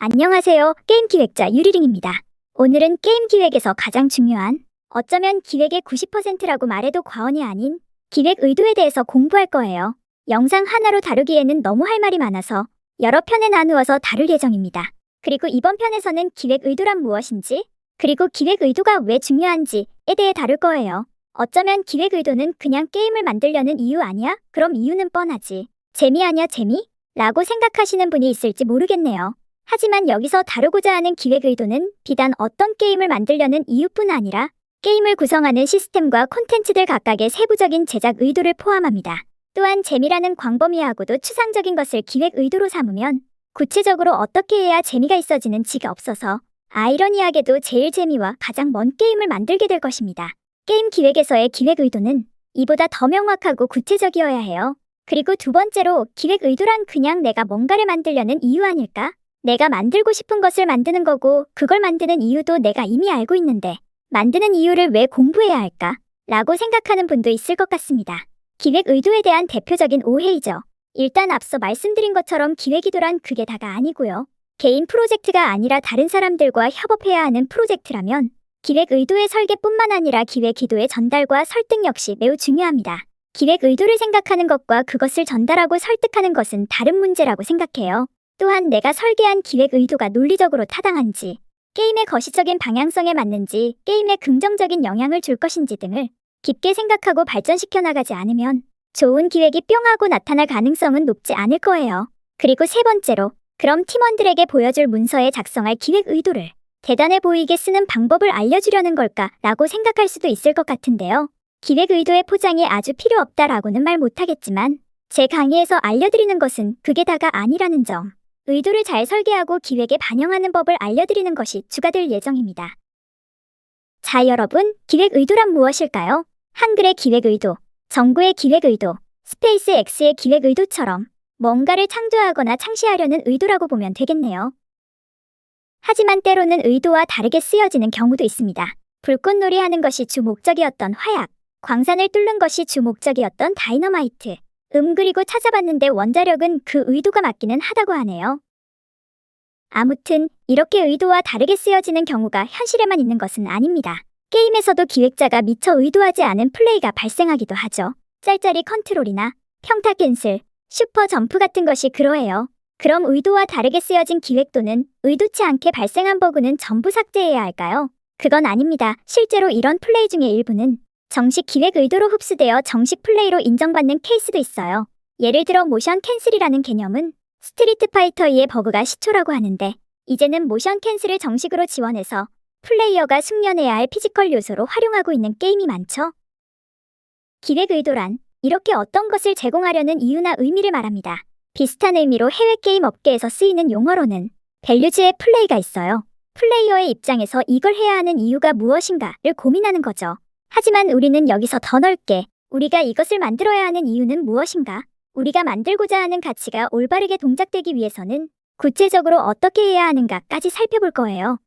안녕하세요. 게임 기획자 유리링입니다. 오늘은 게임 기획에서 가장 중요한, 어쩌면 기획의 90%라고 말해도 과언이 아닌 기획 의도에 대해서 공부할 거예요. 영상 하나로 다루기에는 너무 할 말이 많아서 여러 편에 나누어서 다룰 예정입니다. 그리고 이번 편에서는 기획 의도란 무엇인지, 그리고 기획 의도가 왜 중요한지에 대해 다룰 거예요. 어쩌면 기획 의도는 그냥 게임을 만들려는 이유 아니야? 그럼 이유는 뻔하지. 재미 아냐 재미? 라고 생각하시는 분이 있을지 모르겠네요. 하지만 여기서 다루고자 하는 기획 의도는 비단 어떤 게임을 만들려는 이유뿐 아니라 게임을 구성하는 시스템과 콘텐츠들 각각의 세부적인 제작 의도를 포함합니다. 또한 재미라는 광범위하고도 추상적인 것을 기획 의도로 삼으면 구체적으로 어떻게 해야 재미가 있어지는 지가 없어서 아이러니하게도 제일 재미와 가장 먼 게임을 만들게 될 것입니다. 게임 기획에서의 기획 의도는 이보다 더 명확하고 구체적이어야 해요. 그리고 두 번째로 기획 의도란 그냥 내가 뭔가를 만들려는 이유 아닐까? 내가 만들고 싶은 것을 만드는 거고 그걸 만드는 이유도 내가 이미 알고 있는데 만드는 이유를 왜 공부해야 할까? 라고 생각하는 분도 있을 것 같습니다. 기획 의도에 대한 대표적인 오해이죠. 일단 앞서 말씀드린 것처럼 기획이도란 그게 다가 아니고요. 개인 프로젝트가 아니라 다른 사람들과 협업해야 하는 프로젝트라면 기획 의도의 설계뿐만 아니라 기획 기도의 전달과 설득 역시 매우 중요합니다. 기획 의도를 생각하는 것과 그것을 전달하고 설득하는 것은 다른 문제라고 생각해요. 또한 내가 설계한 기획 의도가 논리적으로 타당한지, 게임의 거시적인 방향성에 맞는지, 게임에 긍정적인 영향을 줄 것인지 등을 깊게 생각하고 발전시켜 나가지 않으면 좋은 기획이 뿅 하고 나타날 가능성은 높지 않을 거예요. 그리고 세 번째로, 그럼 팀원들에게 보여줄 문서에 작성할 기획 의도를 대단해 보이게 쓰는 방법을 알려주려는 걸까? 라고 생각할 수도 있을 것 같은데요. 기획 의도의 포장이 아주 필요 없다라고는 말 못하겠지만, 제 강의에서 알려드리는 것은 그게 다가 아니라는 점. 의도를 잘 설계하고 기획에 반영하는 법을 알려드리는 것이 주가 될 예정입니다. 자, 여러분, 기획 의도란 무엇일까요? 한글의 기획 의도, 정부의 기획 의도, 스페이스 X의 기획 의도처럼 뭔가를 창조하거나 창시하려는 의도라고 보면 되겠네요. 하지만 때로는 의도와 다르게 쓰여지는 경우도 있습니다. 불꽃놀이 하는 것이 주 목적이었던 화약, 광산을 뚫는 것이 주 목적이었던 다이너마이트, 음 그리고 찾아봤는데 원자력은 그 의도가 맞기는 하다고 하네요. 아무튼 이렇게 의도와 다르게 쓰여지는 경우가 현실에만 있는 것은 아닙니다. 게임에서도 기획자가 미처 의도하지 않은 플레이가 발생하기도 하죠. 짤짤이 컨트롤이나 평타 캔슬, 슈퍼 점프 같은 것이 그러해요. 그럼 의도와 다르게 쓰여진 기획도는 의도치 않게 발생한 버그는 전부 삭제해야 할까요? 그건 아닙니다. 실제로 이런 플레이 중의 일부는 정식 기획 의도로 흡수되어 정식 플레이로 인정받는 케이스도 있어요. 예를 들어 모션 캔슬이라는 개념은 스트리트 파이터 2의 버그가 시초라고 하는데 이제는 모션 캔슬을 정식으로 지원해서 플레이어가 숙련해야 할 피지컬 요소로 활용하고 있는 게임이 많죠. 기획 의도란 이렇게 어떤 것을 제공하려는 이유나 의미를 말합니다. 비슷한 의미로 해외 게임 업계에서 쓰이는 용어로는 밸류즈의 플레이가 있어요. 플레이어의 입장에서 이걸 해야 하는 이유가 무엇인가를 고민하는 거죠. 하지만 우리는 여기서 더 넓게 우리가 이것을 만들어야 하는 이유는 무엇인가? 우리가 만들고자 하는 가치가 올바르게 동작되기 위해서는 구체적으로 어떻게 해야 하는가까지 살펴볼 거예요.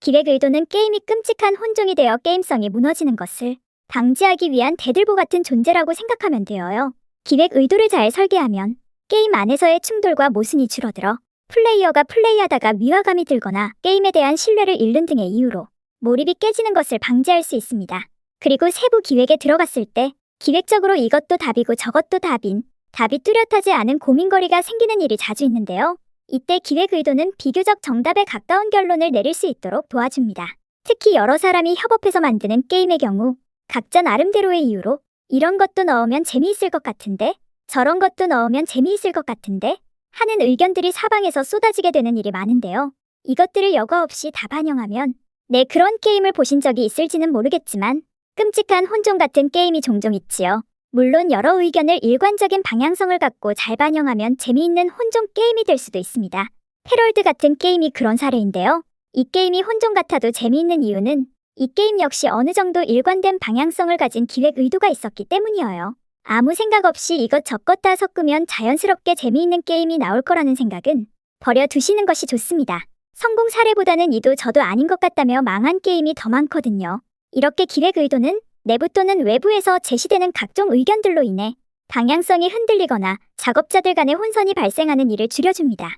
기획 의도는 게임이 끔찍한 혼종이 되어 게임성이 무너지는 것을 방지하기 위한 대들보 같은 존재라고 생각하면 되어요. 기획 의도를 잘 설계하면 게임 안에서의 충돌과 모순이 줄어들어 플레이어가 플레이하다가 위화감이 들거나 게임에 대한 신뢰를 잃는 등의 이유로 몰입이 깨지는 것을 방지할 수 있습니다. 그리고 세부 기획에 들어갔을 때 기획적으로 이것도 답이고 저것도 답인 답이 뚜렷하지 않은 고민거리가 생기는 일이 자주 있는데요. 이때 기획 의도는 비교적 정답에 가까운 결론을 내릴 수 있도록 도와줍니다. 특히 여러 사람이 협업해서 만드는 게임의 경우 각자 나름대로의 이유로 이런 것도 넣으면 재미있을 것 같은데 저런 것도 넣으면 재미있을 것 같은데 하는 의견들이 사방에서 쏟아지게 되는 일이 많은데요. 이것들을 여과 없이 다 반영하면 네, 그런 게임을 보신 적이 있을지는 모르겠지만 끔찍한 혼종 같은 게임이 종종 있지요. 물론 여러 의견을 일관적인 방향성을 갖고 잘 반영하면 재미있는 혼종 게임이 될 수도 있습니다. 헤럴드 같은 게임이 그런 사례인데요. 이 게임이 혼종 같아도 재미있는 이유는 이 게임 역시 어느 정도 일관된 방향성을 가진 기획 의도가 있었기 때문이어요. 아무 생각 없이 이것저것 다 섞으면 자연스럽게 재미있는 게임이 나올 거라는 생각은 버려두시는 것이 좋습니다. 성공 사례보다는 이도 저도 아닌 것 같다며 망한 게임이 더 많거든요. 이렇게 기획 의도는 내부 또는 외부에서 제시되는 각종 의견들로 인해 방향성이 흔들리거나 작업자들 간의 혼선이 발생하는 일을 줄여줍니다.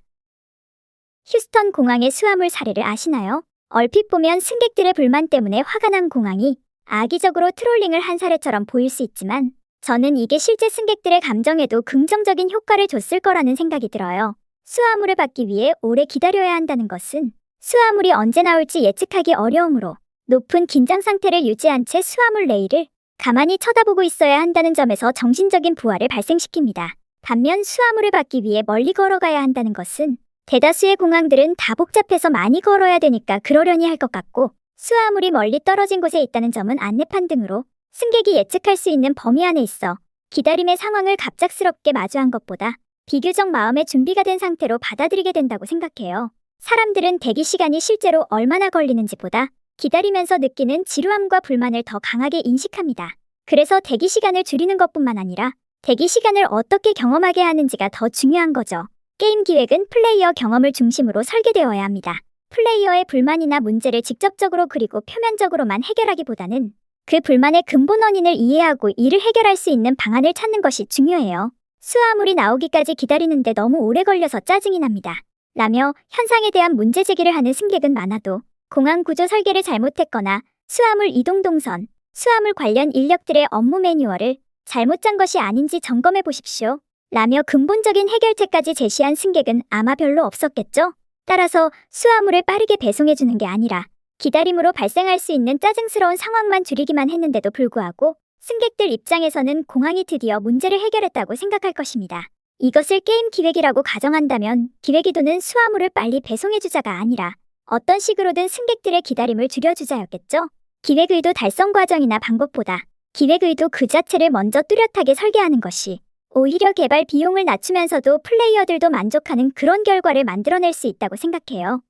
휴스턴 공항의 수화물 사례를 아시나요? 얼핏 보면 승객들의 불만 때문에 화가 난 공항이 악의적으로 트롤링을 한 사례처럼 보일 수 있지만 저는 이게 실제 승객들의 감정에도 긍정적인 효과를 줬을 거라는 생각이 들어요. 수화물을 받기 위해 오래 기다려야 한다는 것은 수화물이 언제 나올지 예측하기 어려우므로 높은 긴장 상태를 유지한 채 수화물 레일을 가만히 쳐다보고 있어야 한다는 점에서 정신적인 부하를 발생시킵니다. 반면 수화물을 받기 위해 멀리 걸어가야 한다는 것은 대다수의 공항들은 다 복잡해서 많이 걸어야 되니까 그러려니 할 것 같고 수화물이 멀리 떨어진 곳에 있다는 점은 안내판 등으로 승객이 예측할 수 있는 범위 안에 있어 기다림의 상황을 갑작스럽게 마주한 것보다 비교적 마음의 준비가 된 상태로 받아들이게 된다고 생각해요. 사람들은 대기 시간이 실제로 얼마나 걸리는지보다 기다리면서 느끼는 지루함과 불만을 더 강하게 인식합니다. 그래서 대기 시간을 줄이는 것뿐만 아니라 대기 시간을 어떻게 경험하게 하는지가 더 중요한 거죠. 게임 기획은 플레이어 경험을 중심으로 설계되어야 합니다. 플레이어의 불만이나 문제를 직접적으로 그리고 표면적으로만 해결하기보다는 그 불만의 근본 원인을 이해하고 이를 해결할 수 있는 방안을 찾는 것이 중요해요. 수화물이 나오기까지 기다리는데 너무 오래 걸려서 짜증이 납니다. 라며 현상에 대한 문제 제기를 하는 승객은 많아도 공항 구조 설계를 잘못했거나 수화물 이동 동선, 수화물 관련 인력들의 업무 매뉴얼을 잘못 짠 것이 아닌지 점검해 보십시오. 라며 근본적인 해결책까지 제시한 승객은 아마 별로 없었겠죠? 따라서 수화물을 빠르게 배송해 주는 게 아니라 기다림으로 발생할 수 있는 짜증스러운 상황만 줄이기만 했는데도 불구하고 승객들 입장에서는 공항이 드디어 문제를 해결했다고 생각할 것입니다. 이것을 게임 기획이라고 가정한다면 기획의도는 수화물을 빨리 배송해주자가 아니라 어떤 식으로든 승객들의 기다림을 줄여주자였겠죠? 기획의도 달성 과정이나 방법보다 기획의도 그 자체를 먼저 뚜렷하게 설계하는 것이 오히려 개발 비용을 낮추면서도 플레이어들도 만족하는 그런 결과를 만들어낼 수 있다고 생각해요.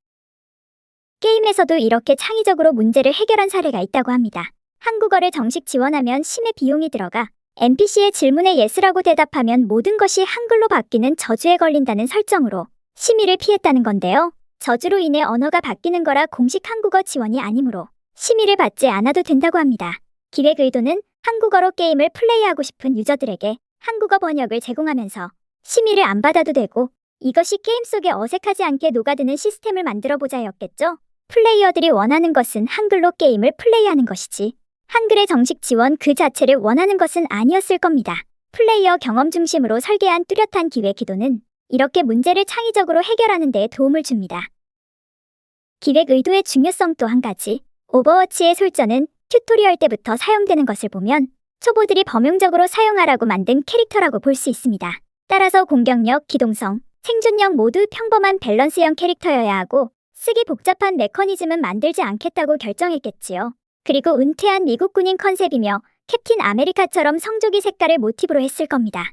게임에서도 이렇게 창의적으로 문제를 해결한 사례가 있다고 합니다. 한국어를 정식 지원하면 심의 비용이 들어가 NPC의 질문에 예스라고 대답하면 모든 것이 한글로 바뀌는 저주에 걸린다는 설정으로 심의를 피했다는 건데요. 저주로 인해 언어가 바뀌는 거라 공식 한국어 지원이 아니므로 심의를 받지 않아도 된다고 합니다. 기획 의도는 한국어로 게임을 플레이하고 싶은 유저들에게 한국어 번역을 제공하면서 심의를 안 받아도 되고 이것이 게임 속에 어색하지 않게 녹아드는 시스템을 만들어 보자였겠죠. 플레이어들이 원하는 것은 한글로 게임을 플레이하는 것이지 한글의 정식 지원 그 자체를 원하는 것은 아니었을 겁니다. 플레이어 경험 중심으로 설계한 뚜렷한 기획 기도는 이렇게 문제를 창의적으로 해결하는 데 도움을 줍니다. 기획 의도의 중요성 또 한 가지. 오버워치의 솔전은 튜토리얼 때부터 사용되는 것을 보면 초보들이 범용적으로 사용하라고 만든 캐릭터라고 볼 수 있습니다. 따라서 공격력, 기동성, 생존력 모두 평범한 밸런스형 캐릭터여야 하고 쓰기 복잡한 메커니즘은 만들지 않겠다고 결정했겠지요. 그리고 은퇴한 미국 군인 컨셉이며 캡틴 아메리카처럼 성조기 색깔을 모티브로 했을 겁니다.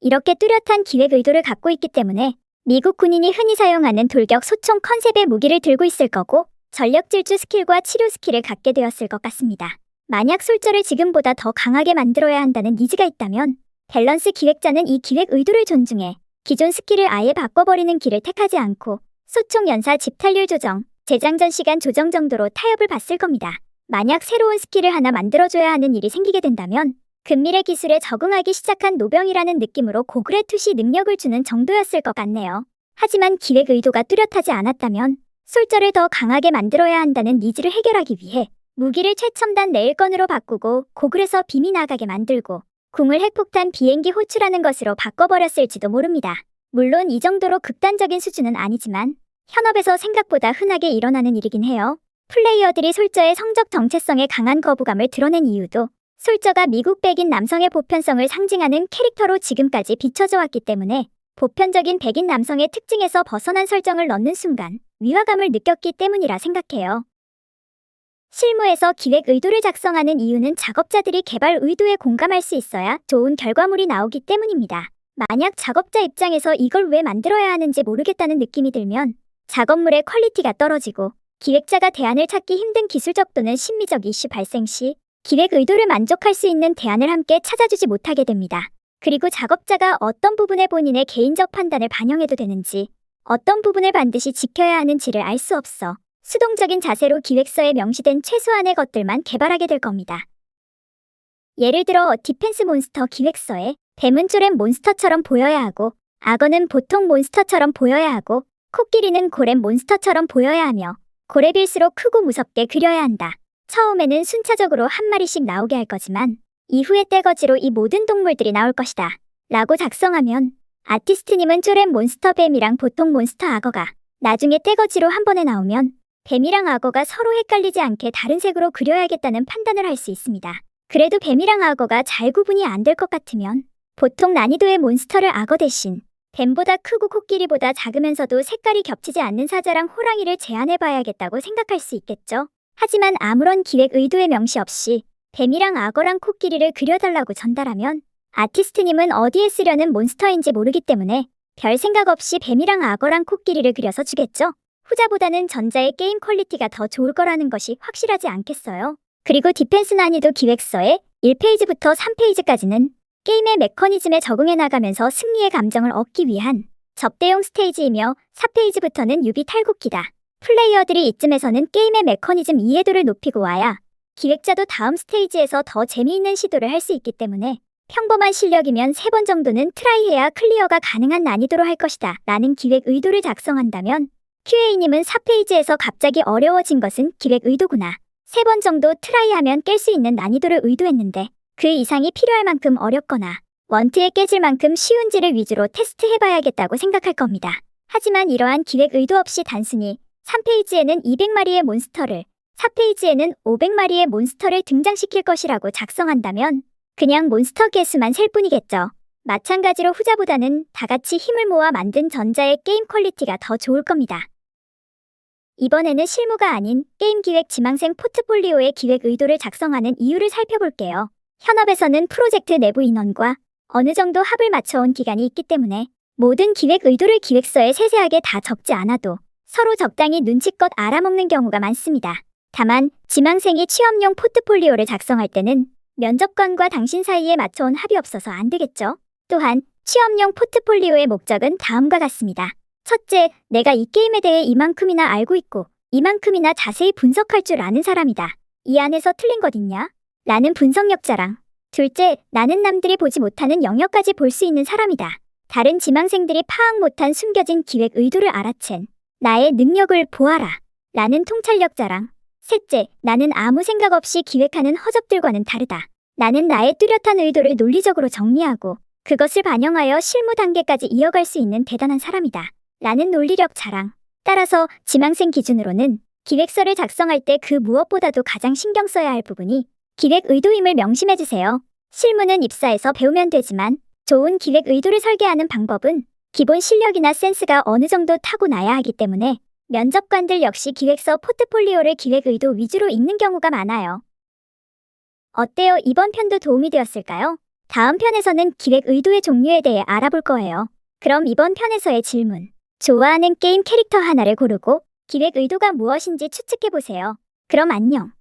이렇게 뚜렷한 기획 의도를 갖고 있기 때문에 미국 군인이 흔히 사용하는 돌격 소총 컨셉의 무기를 들고 있을 거고 전력 질주 스킬과 치료 스킬을 갖게 되었을 것 같습니다. 만약 솔저를 지금보다 더 강하게 만들어야 한다는 니즈가 있다면 밸런스 기획자는 이 기획 의도를 존중해 기존 스킬을 아예 바꿔버리는 길을 택하지 않고 소총 연사 집탈률 조정, 재장전 시간 조정 정도로 타협을 봤을 겁니다. 만약 새로운 스킬을 하나 만들어줘야 하는 일이 생기게 된다면 근밀의 기술에 적응하기 시작한 노병이라는 느낌으로 고글의 투시 능력을 주는 정도였을 것 같네요. 하지만 기획 의도가 뚜렷하지 않았다면 솔저를 더 강하게 만들어야 한다는 니즈를 해결하기 위해 무기를 최첨단 레일건으로 바꾸고 고글에서 빔이 나가게 만들고 궁을 핵폭탄 비행기 호출하는 것으로 바꿔버렸을지도 모릅니다. 물론 이 정도로 극단적인 수준은 아니지만 현업에서 생각보다 흔하게 일어나는 일이긴 해요. 플레이어들이 솔저의 성적 정체성에 강한 거부감을 드러낸 이유도 솔저가 미국 백인 남성의 보편성을 상징하는 캐릭터로 지금까지 비춰져 왔기 때문에 보편적인 백인 남성의 특징에서 벗어난 설정을 넣는 순간 위화감을 느꼈기 때문이라 생각해요. 실무에서 기획 의도를 작성하는 이유는 작업자들이 개발 의도에 공감할 수 있어야 좋은 결과물이 나오기 때문입니다. 만약 작업자 입장에서 이걸 왜 만들어야 하는지 모르겠다는 느낌이 들면 작업물의 퀄리티가 떨어지고 기획자가 대안을 찾기 힘든 기술적 또는 심미적 이슈 발생 시 기획 의도를 만족할 수 있는 대안을 함께 찾아주지 못하게 됩니다. 그리고 작업자가 어떤 부분에 본인의 개인적 판단을 반영해도 되는지, 어떤 부분을 반드시 지켜야 하는지를 알 수 없어 수동적인 자세로 기획서에 명시된 최소한의 것들만 개발하게 될 겁니다. 예를 들어 디펜스 몬스터 기획서에 뱀은 쪼렘 몬스터처럼 보여야 하고 악어는 보통 몬스터처럼 보여야 하고 코끼리는 고래 몬스터처럼 보여야 하며 고래빌수록 크고 무섭게 그려야 한다. 처음에는 순차적으로 한 마리씩 나오게 할 거지만 이후에 떼거지로 이 모든 동물들이 나올 것이다. 라고 작성하면 아티스트님은 쪼렌 몬스터 뱀이랑 보통 몬스터 악어가 나중에 떼거지로 한 번에 나오면 뱀이랑 악어가 서로 헷갈리지 않게 다른 색으로 그려야겠다는 판단을 할 수 있습니다. 그래도 뱀이랑 악어가 잘 구분이 안 될 것 같으면 보통 난이도의 몬스터를 악어 대신 뱀보다 크고 코끼리보다 작으면서도 색깔이 겹치지 않는 사자랑 호랑이를 제안해봐야겠다고 생각할 수 있겠죠. 하지만 아무런 기획 의도의 명시 없이 뱀이랑 악어랑 코끼리를 그려달라고 전달하면 아티스트님은 어디에 쓰려는 몬스터인지 모르기 때문에 별 생각 없이 뱀이랑 악어랑 코끼리를 그려서 주겠죠. 후자보다는 전자의 게임 퀄리티가 더 좋을 거라는 것이 확실하지 않겠어요. 그리고 디펜스 난이도 기획서의 1페이지부터 3페이지까지는 게임의 메커니즘에 적응해 나가면서 승리의 감정을 얻기 위한 접대용 스테이지이며 4페이지부터는 유비 탈곡기다. 플레이어들이 이쯤에서는 게임의 메커니즘 이해도를 높이고 와야 기획자도 다음 스테이지에서 더 재미있는 시도를 할 수 있기 때문에 평범한 실력이면 3번 정도는 트라이해야 클리어가 가능한 난이도로 할 것이다. 라는 기획 의도를 작성한다면 QA님은 4페이지에서 갑자기 어려워진 것은 기획 의도구나. 3번 정도 트라이하면 깰 수 있는 난이도를 의도했는데 그 이상이 필요할 만큼 어렵거나 원트에 깨질 만큼 쉬운지를 위주로 테스트해봐야겠다고 생각할 겁니다. 하지만 이러한 기획 의도 없이 단순히 3페이지에는 200마리의 몬스터를 4페이지에는 500마리의 몬스터를 등장시킬 것이라고 작성한다면 그냥 몬스터 개수만 셀 뿐이겠죠. 마찬가지로 후자보다는 다 같이 힘을 모아 만든 전자의 게임 퀄리티가 더 좋을 겁니다. 이번에는 실무가 아닌 게임 기획 지망생 포트폴리오의 기획 의도를 작성하는 이유를 살펴볼게요. 현업에서는 프로젝트 내부 인원과 어느 정도 합을 맞춰온 기간이 있기 때문에 모든 기획 의도를 기획서에 세세하게 다 적지 않아도 서로 적당히 눈치껏 알아먹는 경우가 많습니다. 다만 지망생이 취업용 포트폴리오를 작성할 때는 면접관과 당신 사이에 맞춰온 합이 없어서 안 되겠죠. 또한 취업용 포트폴리오의 목적은 다음과 같습니다. 첫째, 내가 이 게임에 대해 이만큼이나 알고 있고 이만큼이나 자세히 분석할 줄 아는 사람이다. 이 안에서 틀린 것 있냐? 라는 분석력 자랑. 둘째, 나는 남들이 보지 못하는 영역까지 볼 수 있는 사람이다. 다른 지망생들이 파악 못한 숨겨진 기획 의도를 알아챈 나의 능력을 보아라. 라는 통찰력 자랑. 셋째, 나는 아무 생각 없이 기획하는 허접들과는 다르다. 나는 나의 뚜렷한 의도를 논리적으로 정리하고 그것을 반영하여 실무 단계까지 이어갈 수 있는 대단한 사람이다. 라는 논리력 자랑. 따라서 지망생 기준으로는 기획서를 작성할 때 그 무엇보다도 가장 신경 써야 할 부분이 기획 의도임을 명심해 주세요. 실무는 입사해서 배우면 되지만 좋은 기획 의도를 설계하는 방법은 기본 실력이나 센스가 어느 정도 타고나야 하기 때문에 면접관들 역시 기획서 포트폴리오를 기획 의도 위주로 읽는 경우가 많아요. 어때요? 이번 편도 도움이 되었을까요? 다음 편에서는 기획 의도의 종류에 대해 알아볼 거예요. 그럼 이번 편에서의 질문. 좋아하는 게임 캐릭터 하나를 고르고 기획 의도가 무엇인지 추측해보세요. 그럼 안녕.